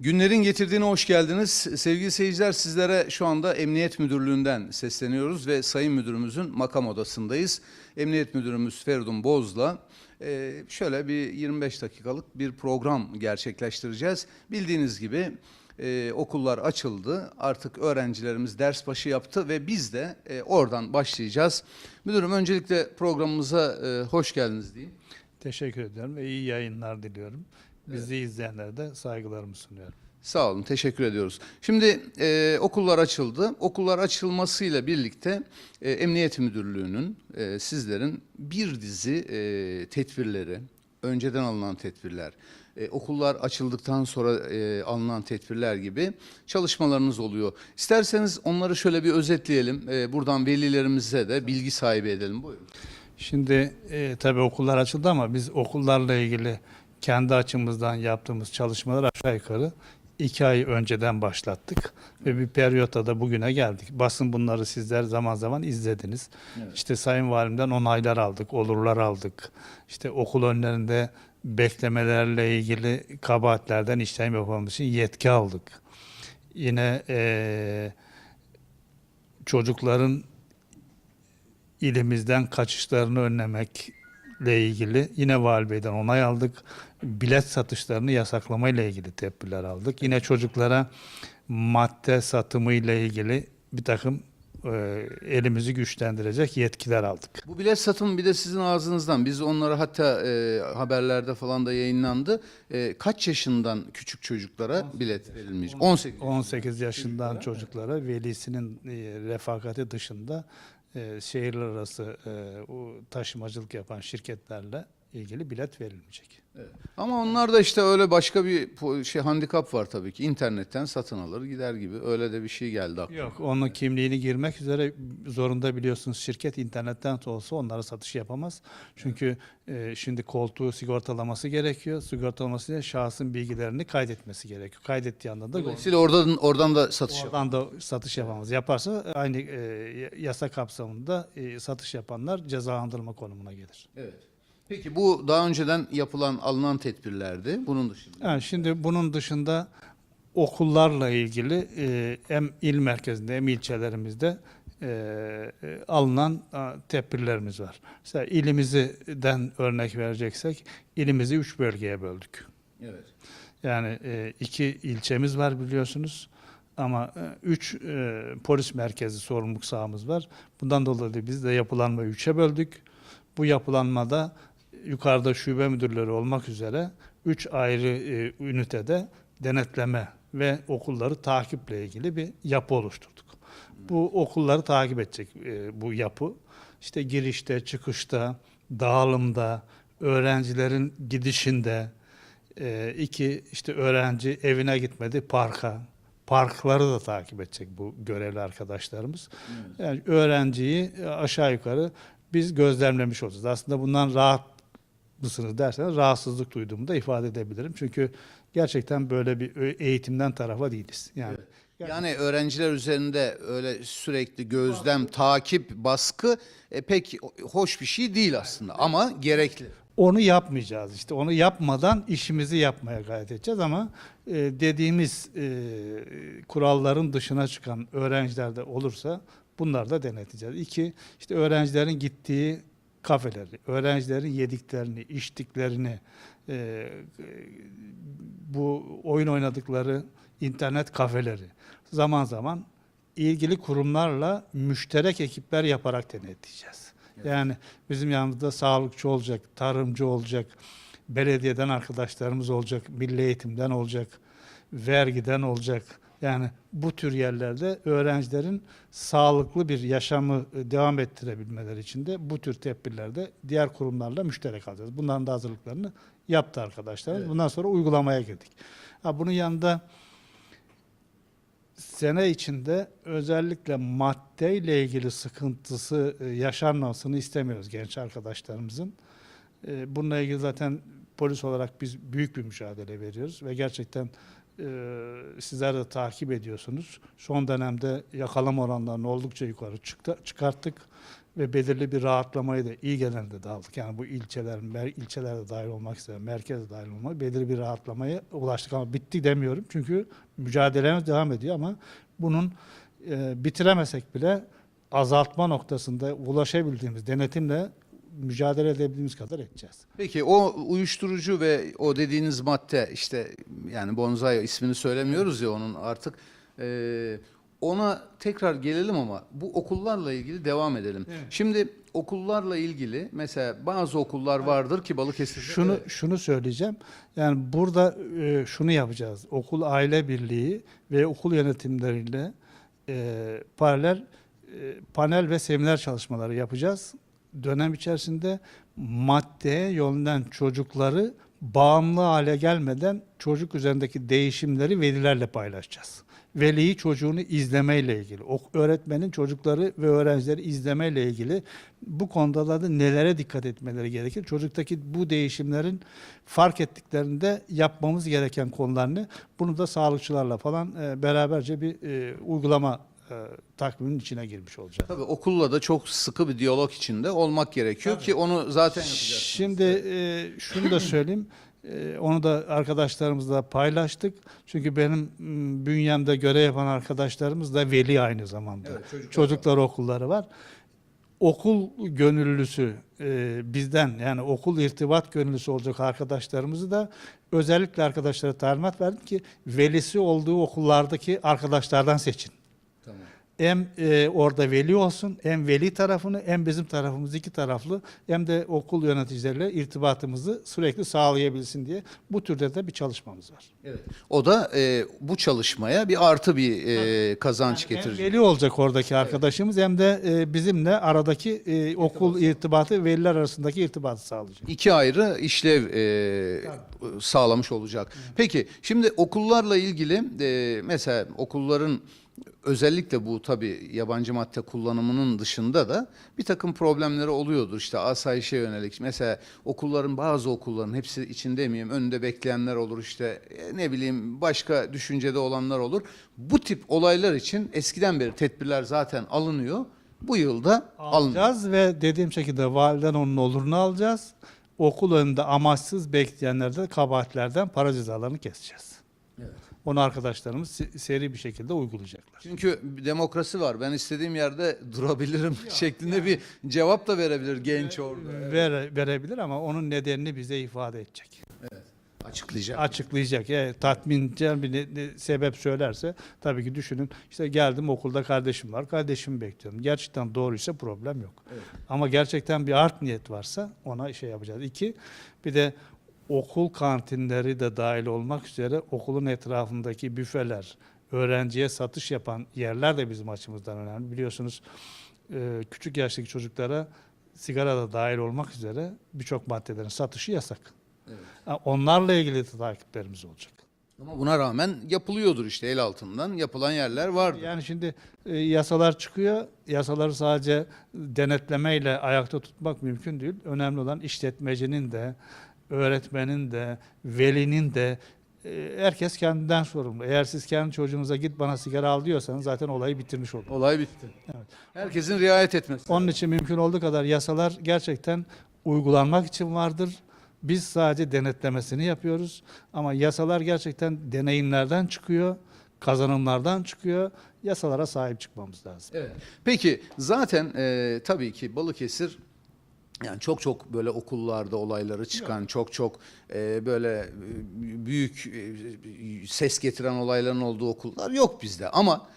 Günlerin getirdiğine hoş geldiniz. Sevgili seyirciler sizlere şu anda Emniyet Müdürlüğü'nden sesleniyoruz ve Sayın Müdürümüzün makam odasındayız. Emniyet Müdürümüz Feridun Boz'la e, şöyle bir 25 dakikalık bir program gerçekleştireceğiz. Bildiğiniz gibi e, okullar açıldı. Artık öğrencilerimiz ders başı yaptı ve biz de e, oradan başlayacağız. Müdürüm öncelikle programımıza hoş geldiniz diyeyim. Teşekkür ediyorum ve iyi yayınlar diliyorum. Bizi izleyenlere de saygılarımı sunuyorum. Sağ olun, teşekkür ediyoruz. Şimdi e, okullar açıldı. Okullar açılmasıyla birlikte e, Emniyet Müdürlüğü'nün e, sizlerin bir dizi e, tedbirleri, önceden alınan tedbirler, e, okullar açıldıktan sonra e, alınan tedbirler gibi çalışmalarınız oluyor. İsterseniz onları şöyle bir özetleyelim. E, buradan velilerimize de bilgi sahibi edelim. Buyurun. Şimdi e, tabii okullar açıldı ama biz okullarla ilgili kendi açımızdan yaptığımız çalışmalar aşağı yukarı iki ay önceden başlattık ve bir periyotta da bugüne geldik. Basın bunları sizler zaman zaman izlediniz. Evet. İşte Sayın Valimden onaylar aldık, olurlar aldık. İşte okul önlerinde beklemelerle ilgili kabahatlerden işlem yapmamız için yetki aldık. Yine eee çocukların ilimizden kaçışlarını önlemekle ilgili yine Vali Bey'den onay aldık. Bilet satışlarını yasaklamayla ilgili tedbirler aldık. Yine çocuklara madde satımı ile ilgili bir takım e, elimizi güçlendirecek yetkiler aldık. Bu bilet satımı bir de sizin ağzınızdan. Biz onları hatta e, haberlerde falan da yayınlandı. E, kaç yaşından küçük çocuklara bilet verilmeyecek? 18. 18 yaşından çocuklara velisinin e, refakati dışında e, şehirler arası e, o taşımacılık yapan şirketlerle ilgili bilet verilmeyecek. Ama onlar da işte öyle başka bir şey handikap var tabii ki. İnternetten satın alır gider gibi. Öyle de bir şey geldi aklıma. Yok, onun kimliğini girmek üzere zorunda biliyorsunuz şirket internetten olsa onlara satış yapamaz. Çünkü e, şimdi koltuğu sigortalaması gerekiyor. Sigortalaması için şahsın bilgilerini kaydetmesi gerekiyor. Kaydettiği anda da Dolayısıyla oradan oradan da satış yapar. oradan da satış yapamaz. Yaparsa aynı e, yasa kapsamında e, satış yapanlar cezalandırma konumuna gelir. Evet. Peki bu daha önceden yapılan alınan tedbirlerdi. Bunun dışında. Yani şimdi bunun dışında okullarla ilgili e, hem il merkezinde hem ilçelerimizde e, e, alınan tedbirlerimiz var. Mesela ilimizden örnek vereceksek ilimizi üç bölgeye böldük. Evet. Yani e, iki ilçemiz var biliyorsunuz ama e, üç e, polis merkezi sorumluluk sahamız var. Bundan dolayı biz de yapılanmayı üçe böldük. Bu yapılanmada yukarıda şube müdürleri olmak üzere üç ayrı e, ünitede denetleme ve okulları takiple ilgili bir yapı oluşturduk. Bu okulları takip edecek e, bu yapı. İşte girişte, çıkışta, dağılımda, öğrencilerin gidişinde, e, iki işte öğrenci evine gitmedi parka. Parkları da takip edecek bu görevli arkadaşlarımız. Yani öğrenciyi e, aşağı yukarı biz gözlemlemiş olacağız. Aslında bundan rahat mısınız derseniz rahatsızlık duyduğumu da ifade edebilirim. Çünkü gerçekten böyle bir eğitimden tarafa değiliz. Yani Yani öğrenciler üzerinde öyle sürekli gözlem, takip, baskı e, pek hoş bir şey değil aslında ama gerekli. Onu yapmayacağız işte. Onu yapmadan işimizi yapmaya gayret edeceğiz ama e, dediğimiz e, kuralların dışına çıkan öğrenciler de olursa bunları da denetleyeceğiz. İki, işte öğrencilerin gittiği kafeleri, öğrencilerin yediklerini, içtiklerini, e, bu oyun oynadıkları internet kafeleri zaman zaman ilgili kurumlarla müşterek ekipler yaparak denetleyeceğiz. Yani bizim yanımızda sağlıkçı olacak, tarımcı olacak, belediyeden arkadaşlarımız olacak, milli eğitimden olacak, vergiden olacak. Yani bu tür yerlerde öğrencilerin sağlıklı bir yaşamı e, devam ettirebilmeleri için de bu tür tedbirlerde diğer kurumlarla müşterek alacağız. Bunların da hazırlıklarını yaptı arkadaşlar. Bundan sonra uygulamaya girdik. Ha, bunun yanında sene içinde özellikle maddeyle ilgili sıkıntısı e, yaşanmasını istemiyoruz genç arkadaşlarımızın. E, Bununla ilgili zaten polis olarak biz büyük bir mücadele veriyoruz ve gerçekten e, sizler de takip ediyorsunuz. Son dönemde yakalama oranlarını oldukça yukarı çıktı, çıkarttık ve belirli bir rahatlamayı da iyi gelen de aldık. Yani bu ilçeler, mer, ilçeler de dahil olmak üzere, merkez dahil olmak belirli bir rahatlamaya ulaştık ama bitti demiyorum. Çünkü mücadelemiz devam ediyor ama bunun e, bitiremesek bile azaltma noktasında ulaşabildiğimiz denetimle mücadele edebildiğimiz kadar edeceğiz. Peki o uyuşturucu ve o dediğiniz madde işte yani bonsai ismini söylemiyoruz ya onun artık e, ona tekrar gelelim ama bu okullarla ilgili devam edelim. Evet. Şimdi okullarla ilgili mesela bazı okullar vardır ki Balıkesir'de Şunu Evet. şunu söyleyeceğim. Yani burada e, şunu yapacağız. Okul aile birliği ve okul yönetimleriyle e, paralel e, panel ve seminer çalışmaları yapacağız. Dönem içerisinde maddeye yönlen çocukları bağımlı hale gelmeden çocuk üzerindeki değişimleri velilerle paylaşacağız. Veliyi çocuğunu izlemeyle ilgili, öğretmenin çocukları ve öğrencileri izlemeyle ilgili bu konuda da nelere dikkat etmeleri gerekir? Çocuktaki bu değişimlerin fark ettiklerinde yapmamız gereken konularını bunu da sağlıkçılarla falan e, beraberce bir e, uygulama e, takviminin içine girmiş olacağız. Tabii okulla da çok sıkı bir diyalog içinde olmak gerekiyor ki onu zaten yapacağız. Şimdi e, şunu da söyleyeyim. E, onu da arkadaşlarımızla paylaştık. Çünkü benim m, bünyemde görev yapan arkadaşlarımız da veli aynı zamanda. Evet, çocuklar Çocuklar okulları var. Okul gönüllüsü e, bizden yani okul irtibat gönüllüsü olacak arkadaşlarımızı da özellikle arkadaşlara talimat verdim ki velisi olduğu okullardaki arkadaşlardan seçin. Tamam. Hem e, orada veli olsun, hem veli tarafını, hem bizim tarafımız iki taraflı, hem de okul yöneticileriyle irtibatımızı sürekli sağlayabilsin diye bu türde de bir çalışmamız var. Evet. O da e, bu çalışmaya bir artı bir e, kazanç Hem getirecek. veli olacak oradaki arkadaşımız hem de e, bizimle aradaki e, okul irtibatı, veliler arasındaki irtibatı sağlayacak. İki ayrı işlev e, sağlamış olacak. Peki şimdi okullarla ilgili e, mesela okulların özellikle bu tabi yabancı madde kullanımının dışında da bir takım problemleri oluyordur. İşte asayişe yönelik mesela okulların bazı okulların hepsi için demeyeyim önünde bekleyenler olur işte e, ne bileyim başka düşüncede olanlar olur. Bu tip olaylar için eskiden beri tedbirler zaten alınıyor. Bu yılda alınıyor. Alacağız ve dediğim şekilde validen onun olurunu alacağız. Okul önünde amaçsız bekleyenlerde kabahatlerden para cezalarını keseceğiz. Evet. Onu arkadaşlarımız se- seri bir şekilde uygulayacaklar. Çünkü bir demokrasi var. Ben istediğim yerde durabilirim şeklinde bir cevap da verebilir genç orada. Vere- verebilir ama onun nedenini bize ifade edecek. Açıklayacak. Açıklayacak. Yani tatmincel bir ne- ne- sebep söylerse tabii ki düşünün. İşte geldim okulda kardeşim var. Kardeşimi bekliyorum. Gerçekten doğruysa problem yok. Evet. Ama gerçekten bir art niyet varsa ona şey yapacağız. İki, bir de okul kantinleri de dahil olmak üzere okulun etrafındaki büfeler, öğrenciye satış yapan yerler de bizim açımızdan önemli. Biliyorsunuz e, küçük yaştaki çocuklara sigara da dahil olmak üzere birçok maddelerin satışı yasak. Evet. Onlarla ilgili de takiplerimiz olacak. Ama buna rağmen yapılıyordur işte el altından yapılan yerler vardır. Yani şimdi e, yasalar çıkıyor. Yasaları sadece denetlemeyle ayakta tutmak mümkün değil. Önemli olan işletmecinin de, öğretmenin de, velinin de e, herkes kendinden sorumlu. Eğer siz kendi çocuğunuza git bana sigara al diyorsanız zaten olayı bitirmiş olur. Olay bitti. Evet. Herkesin riayet etmesi. Onun için mümkün olduğu kadar yasalar gerçekten uygulanmak için vardır. Biz sadece denetlemesini yapıyoruz. Ama yasalar gerçekten deneyimlerden çıkıyor, kazanımlardan çıkıyor. Yasalara sahip çıkmamız lazım. Evet. Peki zaten e, tabii ki Balıkesir yani çok çok böyle okullarda olayları çıkan çok çok e, böyle e, büyük e, ses getiren olayların olduğu okullar yok bizde. Ama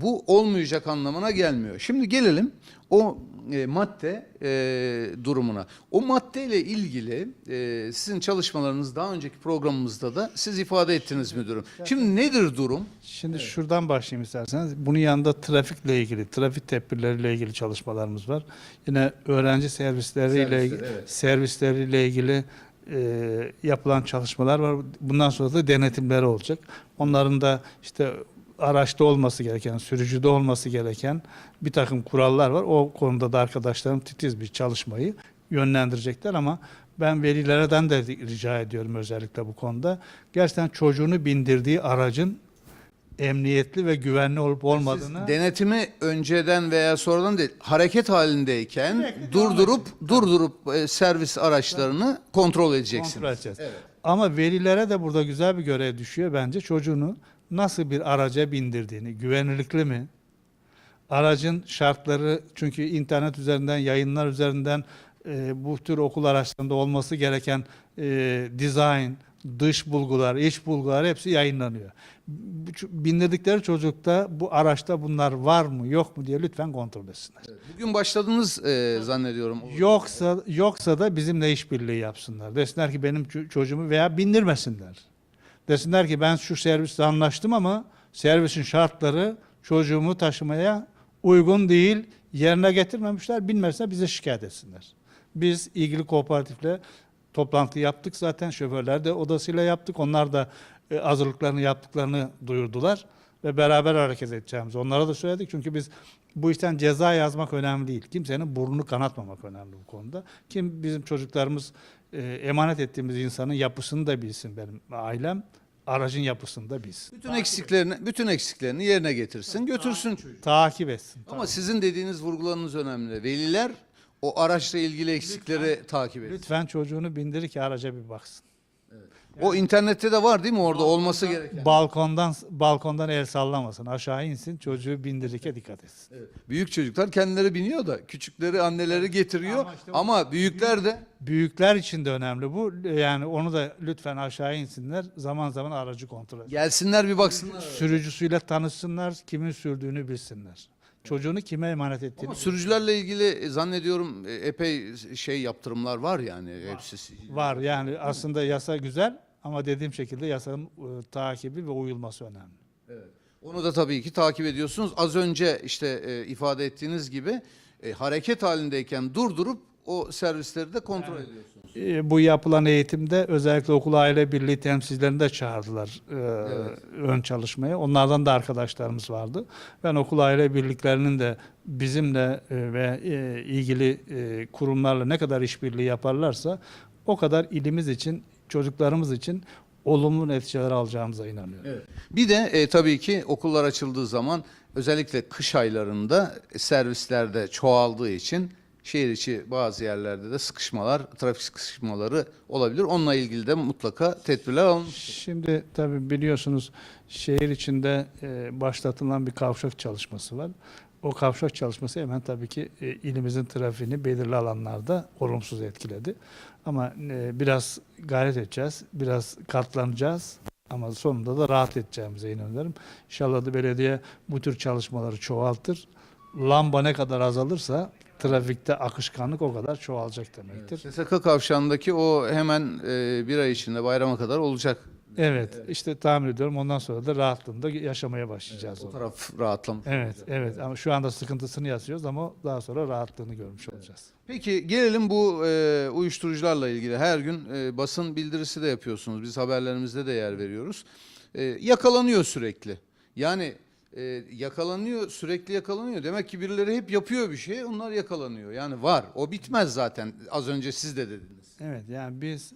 bu olmayacak anlamına gelmiyor. Şimdi gelelim o e, madde e, durumuna. O maddeyle ilgili e, sizin çalışmalarınız daha önceki programımızda da siz ifade ettiniz müdürüm. Şimdi nedir durum? Şimdi şuradan başlayayım isterseniz. Bunun yanında trafikle ilgili, trafik tedbirleriyle ilgili çalışmalarımız var. Yine öğrenci servisleriyle Servisleri, ilgili, evet. servisleriyle ilgili e, yapılan çalışmalar var. Bundan sonra da denetimleri olacak. Onların da işte araçta olması gereken, sürücüde olması gereken bir takım kurallar var. O konuda da arkadaşlarım titiz bir çalışmayı yönlendirecekler ama ben velilerden de rica ediyorum özellikle bu konuda. Gerçekten çocuğunu bindirdiği aracın emniyetli ve güvenli olup olmadığını Siz denetimi önceden veya sonradan değil, hareket halindeyken Sürekli durdurup durdurup e, servis araçlarını kontrol edeceksiniz. kontrol edeceğiz. Evet. Ama velilere de burada güzel bir görev düşüyor bence. Çocuğunu nasıl bir araca bindirdiğini, güvenlikli mi? Aracın şartları çünkü internet üzerinden, yayınlar üzerinden e, bu tür okul araçlarında olması gereken e, dizayn, dış bulgular, iç bulgular hepsi yayınlanıyor. Bindirdikleri çocukta bu araçta bunlar var mı yok mu diye lütfen kontrol etsinler. Bugün başladınız e, zannediyorum. Yoksa yoksa da bizimle işbirliği yapsınlar. Desinler ki benim ço- çocuğumu veya bindirmesinler. Desinler ki ben şu servisle anlaştım ama servisin şartları çocuğumu taşımaya uygun değil, yerine getirmemişler. Bilmezse bize şikayet etsinler. Biz ilgili kooperatifle toplantı yaptık zaten. Şoförler de odasıyla yaptık. Onlar da e, hazırlıklarını yaptıklarını duyurdular ve beraber hareket edeceğimizi onlara da söyledik. Çünkü biz bu işten ceza yazmak önemli değil. Kimsenin burnunu kanatmamak önemli bu konuda. Kim bizim çocuklarımız e, emanet ettiğimiz insanın yapısını da bilsin benim ailem. Aracın yapısını da bilsin. Bütün eksiklerini bütün eksiklerini yerine getirsin, götürsün. Takip etsin. Ama sizin dediğiniz vurgularınız önemli. Veliler o araçla ilgili eksikleri takip etsin. Lütfen çocuğunu bindirir ki araca bir baksın. O internette de var değil mi orada olması gereken? Balkondan balkondan el sallamasın. Aşağı insin. Çocuğu bindirirken dikkat etsin. Büyük çocuklar kendileri biniyor da küçükleri anneleri getiriyor Ama ama, işte bu- büyükler de Büyükler için de önemli bu. Yani onu da lütfen aşağı insinler. Zaman zaman aracı kontrol etsin. gelsinler bir baksınlar. Sürücüsüyle tanışsınlar. Kimin sürdüğünü bilsinler. Çocuğunu kime emanet ettiğini. Ama sürücülerle ilgili e, zannediyorum e, epey şey yaptırımlar var yani hepsi. Var yani aslında yasa güzel ama dediğim şekilde yasanın e, takibi ve uyulması önemli. Onu da tabii ki takip ediyorsunuz. Az önce işte e, ifade ettiğiniz gibi e, hareket halindeyken durdurup o servisleri de kontrol ediyorsunuz. E, Bu yapılan eğitimde özellikle okul aile birliği temsilcilerini de çağırdılar e, ön çalışmaya. Onlardan da arkadaşlarımız vardı. Ben okul aile birliklerinin de bizimle e, ve e, ilgili e, kurumlarla ne kadar işbirliği yaparlarsa o kadar ilimiz için, çocuklarımız için olumlu neticeler alacağımıza inanıyorum. Bir de e, tabii ki okullar açıldığı zaman özellikle kış aylarında servislerde çoğaldığı için şehir içi bazı yerlerde de sıkışmalar, trafik sıkışmaları olabilir. Onunla ilgili de mutlaka tedbirler alınmış. Şimdi tabii biliyorsunuz şehir içinde e, başlatılan bir kavşak çalışması var. O kavşak çalışması hemen tabii ki e, ilimizin trafiğini belirli alanlarda olumsuz etkiledi. Ama e, biraz gayret edeceğiz, biraz katlanacağız ama sonunda da rahat edeceğimize inanıyorum. İnşallah da belediye bu tür çalışmaları çoğaltır. Lamba ne kadar azalırsa trafikte akışkanlık o kadar çoğalacak demektir. SSK kavşağındaki o hemen e, bir ay içinde bayrama kadar olacak. Evet, işte tahmin ediyorum ondan sonra da rahatlığında yaşamaya başlayacağız. O onu. taraf rahatlamış. Evet, evet ama şu anda sıkıntısını yaşıyoruz ama daha sonra rahatlığını görmüş olacağız. Peki gelelim bu e, uyuşturucularla ilgili. Her gün e, basın bildirisi de yapıyorsunuz. Biz haberlerimizde de yer veriyoruz. E, yakalanıyor sürekli. Yani e, yakalanıyor, sürekli yakalanıyor. Demek ki birileri hep yapıyor bir şey, onlar yakalanıyor. Yani var. O bitmez zaten. Az önce siz de dediniz. Evet, yani biz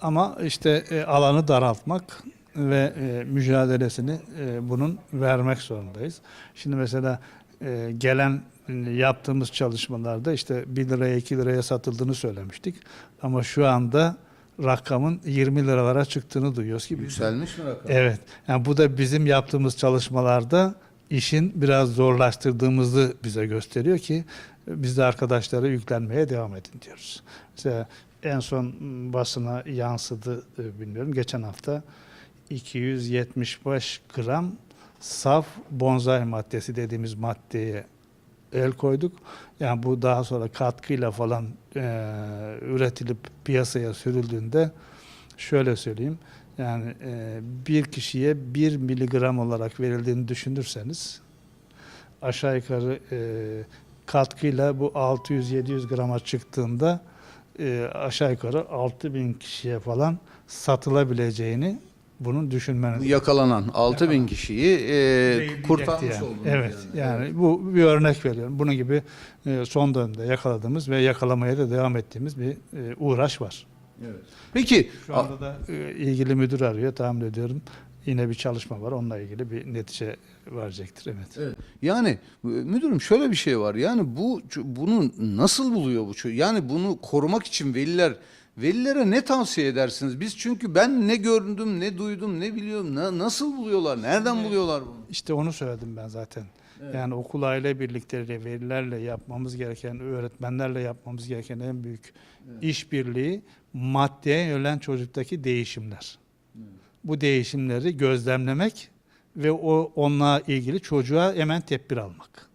ama işte e, alanı daraltmak ve e, mücadelesini e, bunun vermek zorundayız. Şimdi mesela e, gelen e, yaptığımız çalışmalarda işte 1 liraya 2 liraya satıldığını söylemiştik. Ama şu anda rakamın 20 liralara çıktığını duyuyoruz ki Yükselmiş mi rakam? Evet. Yani bu da bizim yaptığımız çalışmalarda işin biraz zorlaştırdığımızı bize gösteriyor ki biz de arkadaşlara yüklenmeye devam edin diyoruz. Mesela en son basına yansıdı e, bilmiyorum. Geçen hafta 275 gram saf bonsai maddesi dediğimiz maddeye el koyduk. Yani bu daha sonra katkıyla falan e, üretilip piyasaya sürüldüğünde şöyle söyleyeyim. Yani e, bir kişiye 1 miligram olarak verildiğini düşünürseniz aşağı yukarı e, katkıyla bu 600-700 grama çıktığında e, aşağı yukarı 6000 kişiye falan satılabileceğini bunun düşünmeniz Yakalanan 6000 kişiyi e, kurtarmış yani. oldunuz. Evet yani, bu bir örnek veriyorum. Bunun gibi e, son dönemde yakaladığımız ve yakalamaya da devam ettiğimiz bir e, uğraş var. Evet. Peki Şu anda da e, ilgili müdür arıyor tahmin ediyorum. yine bir çalışma var. Onunla ilgili bir netice verecektir. Evet. Evet. Yani müdürüm şöyle bir şey var. Yani bu bunu nasıl buluyor bu çocuk? Yani bunu korumak için veliler velilere ne tavsiye edersiniz? Biz çünkü ben ne gördüm, ne duydum, ne biliyorum. Na- nasıl buluyorlar? Nereden buluyorlar bunu? İşte onu söyledim ben zaten. Yani okul aile birlikleriyle, velilerle yapmamız gereken, öğretmenlerle yapmamız gereken en büyük işbirliği maddeye yönelen çocuktaki değişimler. Bu değişimleri gözlemlemek ve o onunla ilgili çocuğa hemen tedbir almak.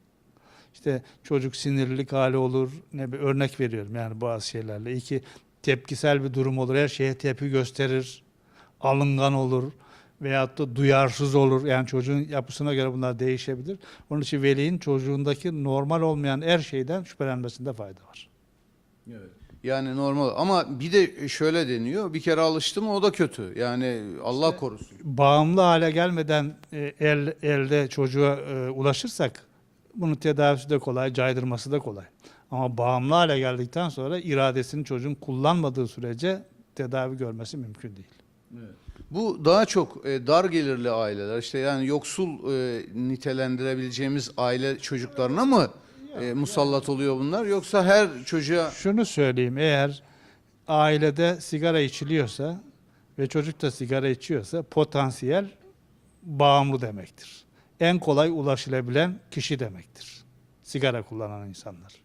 İşte çocuk sinirlilik hali olur. Ne bir örnek veriyorum yani bazı şeylerle. İki tepkisel bir durum olur. Her şeye tepki gösterir. Alıngan olur veyahut da duyarsız olur. Yani çocuğun yapısına göre bunlar değişebilir. Onun için velinin çocuğundaki normal olmayan her şeyden şüphelenmesinde fayda var. Yani normal ama bir de şöyle deniyor. Bir kere alıştı mı o da kötü. Yani Allah korusun. Bağımlı hale gelmeden e, el, elde çocuğa e, ulaşırsak bunun tedavisi de kolay, caydırması da kolay. Ama bağımlı hale geldikten sonra iradesini çocuğun kullanmadığı sürece tedavi görmesi mümkün değil. Bu daha çok e, dar gelirli aileler işte yani yoksul e, nitelendirebileceğimiz aile çocuklarına mı e, musallat oluyor bunlar yoksa her çocuğa Şunu söyleyeyim eğer ailede sigara içiliyorsa ve çocuk da sigara içiyorsa potansiyel bağımlı demektir. En kolay ulaşılabilen kişi demektir. Sigara kullanan insanlar.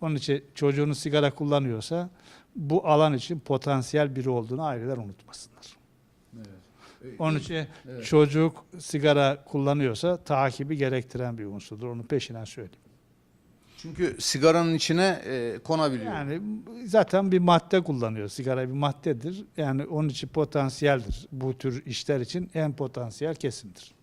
Onun için çocuğunuz sigara kullanıyorsa bu alan için potansiyel biri olduğunu aileler unutmasınlar. Onun için Evet. çocuk sigara kullanıyorsa takibi gerektiren bir unsurdur. Onu peşinden söyleyeyim. çünkü sigaranın içine e, konabiliyor. Yani zaten bir madde kullanıyor. Sigara bir maddedir. Yani onun için potansiyeldir. Bu tür işler için en potansiyel kesindir.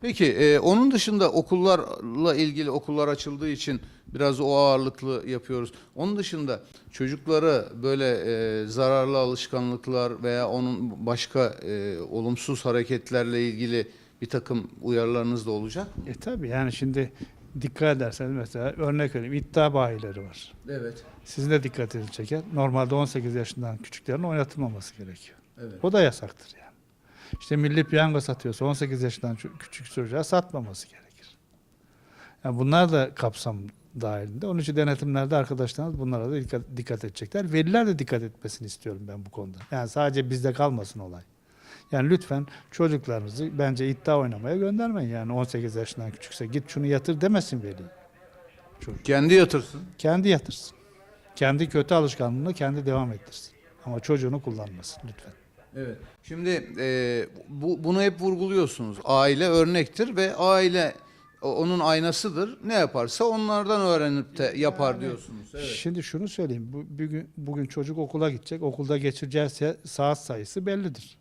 Peki e, onun dışında okullarla ilgili okullar açıldığı için biraz o ağırlıklı yapıyoruz. Onun dışında çocukları böyle e, zararlı alışkanlıklar veya onun başka e, olumsuz hareketlerle ilgili bir takım uyarılarınız da olacak mı? E tabi yani şimdi dikkat ederseniz mesela örnek vereyim iddia bayileri var. Evet. Sizin de dikkatinizi çeker. Normalde 18 yaşından küçüklerin oynatılmaması gerekiyor. Evet. O da yasaktır. İşte milli piyango satıyorsa 18 yaşından küçük çocuğa satmaması gerekir. Yani bunlar da kapsam dahilinde. Onun için denetimlerde arkadaşlarımız bunlara da dikkat, dikkat edecekler. Veliler de dikkat etmesini istiyorum ben bu konuda. Yani sadece bizde kalmasın olay. Yani lütfen çocuklarınızı bence iddia oynamaya göndermeyin. Yani 18 yaşından küçükse git şunu yatır demesin veli. Çocuk. Kendi yatırsın. Kendi yatırsın. Kendi kötü alışkanlığını kendi devam ettirsin. Ama çocuğunu kullanmasın lütfen. Evet. Şimdi e, bu, bunu hep vurguluyorsunuz. Aile örnektir ve aile onun aynasıdır. Ne yaparsa onlardan öğrenip de yapar diyorsunuz. Evet. Şimdi şunu söyleyeyim. Bu, bugün, bugün çocuk okula gidecek. Okulda geçireceği saat sayısı bellidir.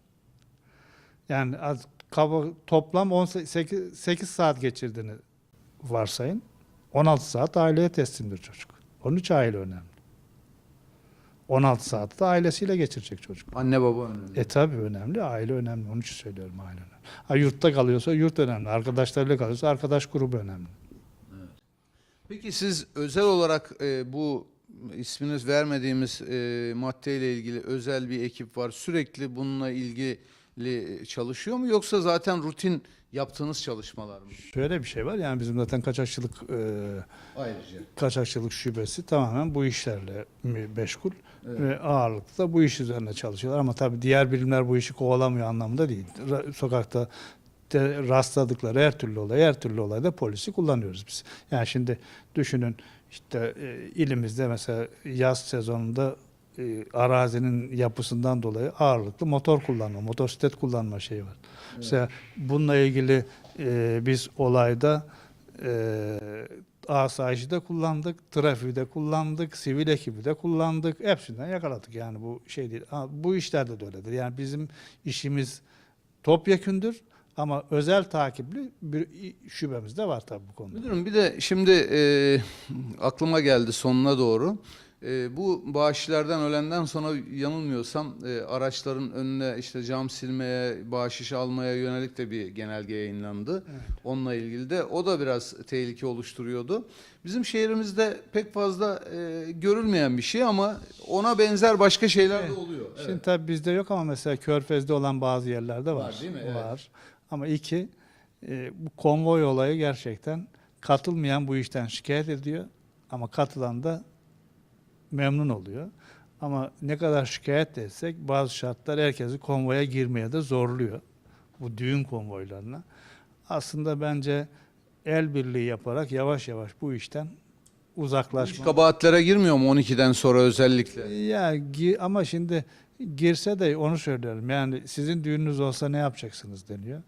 Yani az, kaba, toplam 18, 8 saat geçirdiğini varsayın. 16 saat aileye teslimdir çocuk. Onun için aile önemli. 16 saat de ailesiyle geçirecek çocuk. Anne baba önemli. E tabi önemli. Aile önemli. Onun için söylüyorum aile önemli. Ha, yurtta kalıyorsa yurt önemli. Arkadaşlarıyla kalıyorsa arkadaş grubu önemli. Peki siz özel olarak e, bu isminiz vermediğimiz e, maddeyle ilgili özel bir ekip var. Sürekli bununla ilgili çalışıyor mu yoksa zaten rutin yaptığınız çalışmalar mı? Şöyle bir şey var. Yani bizim zaten kaçakçılık e, Ayrıca. kaçakçılık şubesi tamamen bu işlerle me- meşgul Evet. ve ağırlıklı da bu iş üzerine çalışıyorlar. Ama tabii diğer birimler bu işi kovalamıyor anlamında değil. Ra- sokakta de rastladıkları her türlü olay, her türlü olayda polisi kullanıyoruz biz. Yani şimdi düşünün işte e, ilimizde mesela yaz sezonunda e, arazinin yapısından dolayı ağırlıklı motor kullanma, motosiklet kullanma şeyi var. Mesela bununla ilgili e, biz olayda e, asayişi de kullandık, trafiği de kullandık, sivil ekibi de kullandık. Hepsinden yakaladık yani bu şey değil. Ha, bu işlerde de öyledir. Yani bizim işimiz topyekündür ama özel takipli bir şubemiz de var tabii bu konuda. Müdürüm bir de şimdi e, aklıma geldi sonuna doğru. E, bu bağışlardan ölenden sonra yanılmıyorsam e, araçların önüne işte cam silmeye, bahşiş almaya yönelik de bir genelge yayınlandı. Onunla ilgili de o da biraz tehlike oluşturuyordu. Bizim şehrimizde pek fazla e, görülmeyen bir şey ama ona benzer başka şeyler de Evet. oluyor. Şimdi Evet. tabii bizde yok ama mesela Körfez'de olan bazı yerlerde var. Var değil mi? Evet. Var. Ama iki, e, bu konvoy olayı gerçekten katılmayan bu işten şikayet ediyor ama katılan da memnun oluyor. Ama ne kadar şikayet etsek bazı şartlar herkesi konvoya girmeye de zorluyor. Bu düğün konvoylarına. Aslında bence el birliği yaparak yavaş yavaş bu işten Hiç uzaklaşma. kabahatlere girmiyor mu 12'den sonra özellikle? Ya gi- ama şimdi girse de onu söylüyorum. Yani sizin düğününüz olsa ne yapacaksınız deniyor.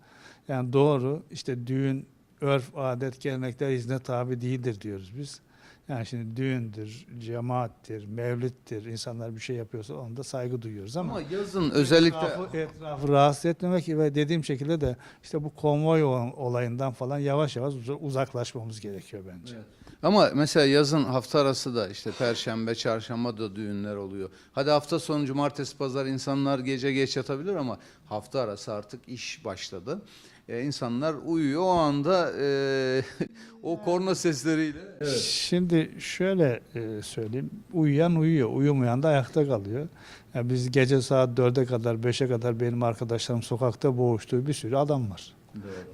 Yani doğru işte düğün örf, adet, gelenekler izne tabi değildir diyoruz biz. Yani şimdi düğündür, cemaattir, mevlittir, insanlar bir şey yapıyorsa ona da saygı duyuyoruz ama, Ama yazın özellikle etrafı, etrafı rahatsız etmemek ve dediğim şekilde de işte bu konvoy olayından falan yavaş yavaş uza- uzaklaşmamız gerekiyor bence. Ama mesela yazın hafta arası da işte perşembe, çarşamba da düğünler oluyor. Hadi hafta sonu cumartesi, pazar insanlar gece geç yatabilir ama hafta arası artık iş başladı. Ee, insanlar uyuyor o anda e, o korna sesleriyle. Şimdi şöyle e, söyleyeyim. Uyuyan uyuyor, uyumayan da ayakta kalıyor. Yani biz gece saat 4'e kadar, 5'e kadar benim arkadaşlarım sokakta boğuştuğu bir sürü adam var.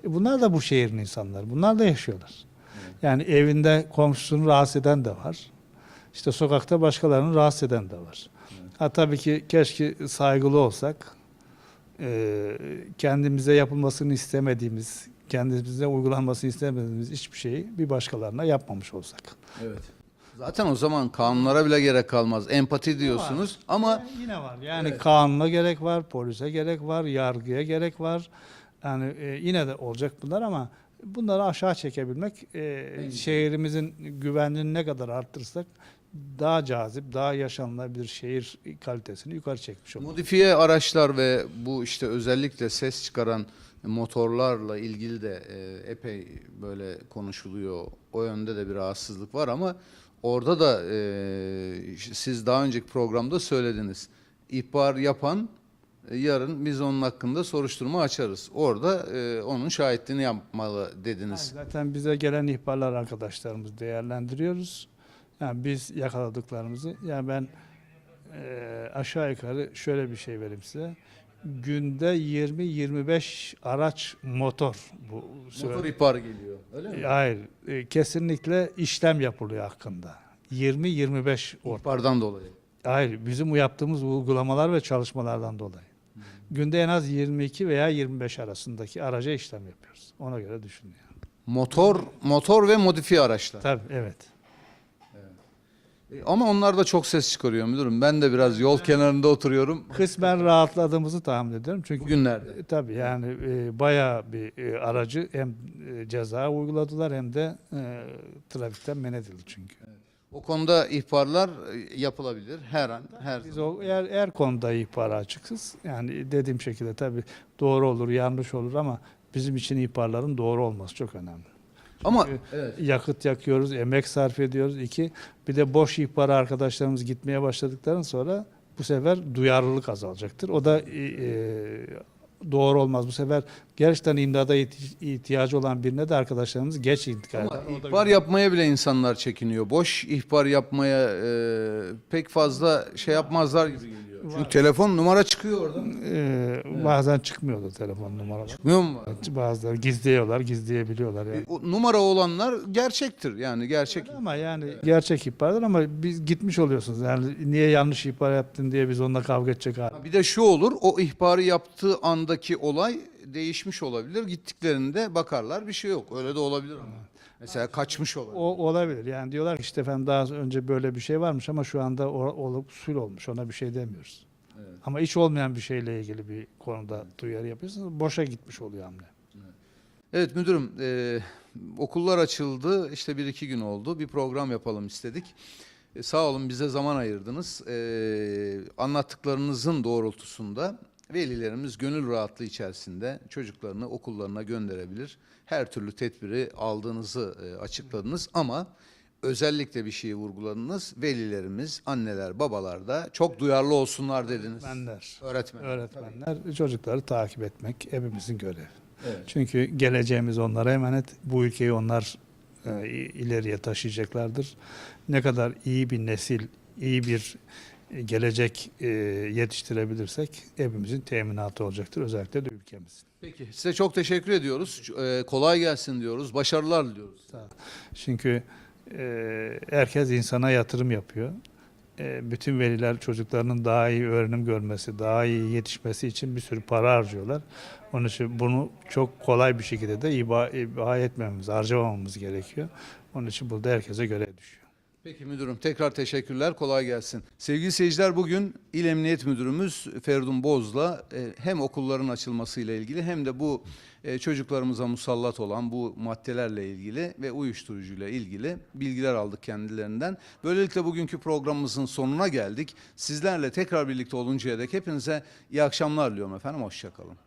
E bunlar da bu şehrin insanları. Bunlar da yaşıyorlar. Yani evinde komşusunu rahatsız eden de var. İşte sokakta başkalarını rahatsız eden de var. Ha tabii ki keşke saygılı olsak. e, kendimize yapılmasını istemediğimiz, kendimize uygulanmasını istemediğimiz hiçbir şeyi bir başkalarına yapmamış olsak. Evet. Zaten o zaman kanunlara bile gerek kalmaz. Empati diyorsunuz ama Yani yine var. Yani kanuna gerek var, polise gerek var, yargıya gerek var. Yani e, yine de olacak bunlar ama bunları aşağı çekebilmek e, şehrimizin güvenliğini ne kadar arttırırsak daha cazip, daha yaşanılabilir şehir kalitesini yukarı çekmiş olur. Modifiye araçlar ve bu işte özellikle ses çıkaran motorlarla ilgili de e, epey böyle konuşuluyor. O yönde de bir rahatsızlık var ama orada da e, siz daha önceki programda söylediniz. İhbar yapan yarın biz onun hakkında soruşturma açarız. Orada e, onun şahitliğini yapmalı dediniz. Yani zaten bize gelen ihbarlar arkadaşlarımız değerlendiriyoruz. Yani biz yakaladıklarımızı, yani ben eee, aşağı yukarı şöyle bir şey vereyim size. Günde 20-25 araç motor bu Motor ihbarı geliyor. Öyle mi? Hayır, e, kesinlikle işlem yapılıyor hakkında. 20-25 orta. İhbardan dolayı. Hayır, bizim yaptığımız uygulamalar ve çalışmalardan dolayı. Günde en az 22 veya 25 arasındaki araca işlem yapıyoruz. Ona göre düşünün. yani. Motor, motor ve modifiye araçlar. Tabii, evet. E, Ama onlar da çok ses çıkarıyor müdürüm. Ben de biraz yol kenarında oturuyorum. Kısmen rahatladığımızı tahmin ediyorum. Çünkü Bugünlerde. E, Tabii yani e, bayağı bir e, aracı hem e, ceza uyguladılar hem de e, trafikten men edildi çünkü. O konuda ihbarlar e, yapılabilir her an, her Biz zaman. o eğer, eğer konuda ihbara açıksız yani dediğim şekilde tabii doğru olur yanlış olur ama bizim için ihbarların doğru olması çok önemli. Ama evet. yakıt yakıyoruz, emek sarf ediyoruz. İki, bir de boş ihbara arkadaşlarımız gitmeye başladıktan sonra bu sefer duyarlılık azalacaktır. O da e, doğru olmaz. Bu sefer gerçekten imdada ihti- ihtiyacı olan birine de arkadaşlarımız geç intikal Ama. O da ihbar yapmaya bile insanlar çekiniyor. Boş ihbar yapmaya e, pek fazla şey yapmazlar gibi geliyor. Çünkü telefon numara çıkıyor orada. Ee, bazen çıkmıyordu telefon numaralar. Çıkmıyor mu? Bazıları gizliyorlar, gizleyebiliyorlar yani. E, o numara olanlar gerçektir. Yani gerçek. Ama yani gerçek ihbardır ama biz gitmiş oluyorsunuz. Yani niye yanlış ihbar yaptın diye biz onunla kavga edecek hali. Ha, Bir de şu olur, o ihbarı yaptığı andaki olay değişmiş olabilir. Gittiklerinde bakarlar bir şey yok. Öyle de olabilir ama. Mesela kaçmış olabilir. O olabilir. Yani diyorlar ki işte efendim daha önce böyle bir şey varmış ama şu anda o- olup sul olmuş. Ona bir şey demiyoruz. Evet. Ama hiç olmayan bir şeyle ilgili bir konuda duyarı yapıyorsanız boşa gitmiş oluyor hamle. Evet müdürüm, e, okullar açıldı. İşte bir iki gün oldu. Bir program yapalım istedik. E, sağ olun bize zaman ayırdınız. E, anlattıklarınızın doğrultusunda velilerimiz gönül rahatlığı içerisinde çocuklarını okullarına gönderebilir. Her türlü tedbiri aldığınızı e, açıkladınız ama özellikle bir şeyi vurguladınız. Velilerimiz, anneler, babalar da çok duyarlı olsunlar dediniz. Öğretmenler, Öğretmen. öğretmenler çocukları takip etmek hepimizin görevi. Evet. Çünkü geleceğimiz onlara emanet. Bu ülkeyi onlar e, ileriye taşıyacaklardır. Ne kadar iyi bir nesil, iyi bir gelecek e, yetiştirebilirsek hepimizin teminatı olacaktır. Özellikle de ülkemizin. Peki size çok teşekkür ediyoruz. Ee, kolay gelsin diyoruz. Başarılar diliyoruz. Çünkü e, herkes insana yatırım yapıyor. E, bütün veliler çocuklarının daha iyi öğrenim görmesi, daha iyi yetişmesi için bir sürü para harcıyorlar. Onun için bunu çok kolay bir şekilde de iba, iba etmememiz, harcamamamız gerekiyor. Onun için burada herkese görev düşüyor. Peki müdürüm tekrar teşekkürler. Kolay gelsin. Sevgili seyirciler bugün İl Emniyet Müdürümüz Ferdun Boz'la e, hem okulların açılmasıyla ilgili hem de bu e, çocuklarımıza musallat olan bu maddelerle ilgili ve uyuşturucuyla ilgili bilgiler aldık kendilerinden. Böylelikle bugünkü programımızın sonuna geldik. Sizlerle tekrar birlikte oluncaya dek hepinize iyi akşamlar diliyorum efendim. Hoşçakalın.